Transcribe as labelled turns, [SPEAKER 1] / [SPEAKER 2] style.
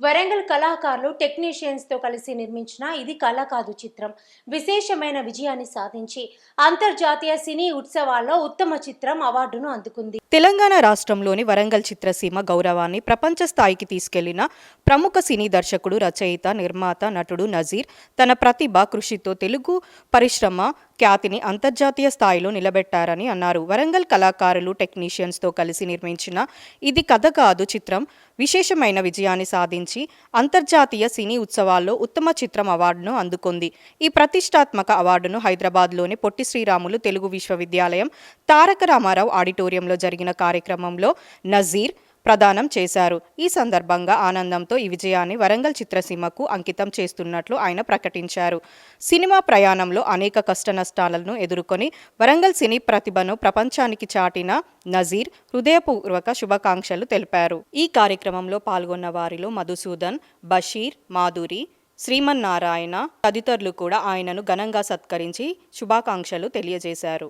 [SPEAKER 1] వరంగల్ కళాకారులు టెక్నీషియన్స్తో కలిసి నిర్మించిన ఇది కళ కాదు చిత్రం. విశేషమైన విజయాన్ని సాధించి అంతర్జాతీయ సినీ ఉత్సవాల్లో ఉత్తమ చిత్రం అవార్డును అందుకుంది.
[SPEAKER 2] తెలంగాణ రాష్ట్రంలోని వరంగల్ చిత్రసీమ గౌరవాన్ని ప్రపంచ స్థాయికి తీసుకెళ్ళిన ప్రముఖ సినీ దర్శకుడు రచయిత నిర్మాత నటుడు నజీర్ తన ప్రతిభ కృషితో తెలుగు పరిశ్రమ ఖ్యాతిని అంతర్జాతీయ స్థాయిలో నిలబెట్టారని అన్నారు. వరంగల్ కళాకారులు టెక్నీషియన్స్తో కలిసి నిర్మించిన ఇది కథ కాదు చిత్రం. విశేషమైన విజయాన్ని సాధించి అంతర్జాతీయ సినీ ఉత్సవాల్లో ఉత్తమ చిత్రం అవార్డును అందుకుంది. ఈ ప్రతిష్టాత్మక అవార్డును హైదరాబాద్లోని పొట్టి శ్రీరాములు తెలుగు విశ్వవిద్యాలయం తారక రామారావు ఆడిటోరియంలో జరిగిన కార్యక్రమంలో నజీర్ ప్రదానం చేశారు. ఈ సందర్భంగా ఆనందంతో ఈ విజయాన్ని వరంగల్ చిత్రసీమకు అంకితం చేస్తున్నట్లు ఆయన ప్రకటించారు. సినిమా ప్రయాణంలో అనేక కష్టనష్టాలను ఎదుర్కొని వరంగల్ సినీ ప్రతిభను ప్రపంచానికి చాటిన నజీర్ హృదయపూర్వక శుభాకాంక్షలు తెలిపారు. ఈ కార్యక్రమంలో పాల్గొన్న వారిలో మధుసూదన్ బషీర్ మాధురి శ్రీమన్నారాయణ తదితరులు కూడా ఆయనను ఘనంగా సత్కరించి శుభాకాంక్షలు తెలియజేశారు.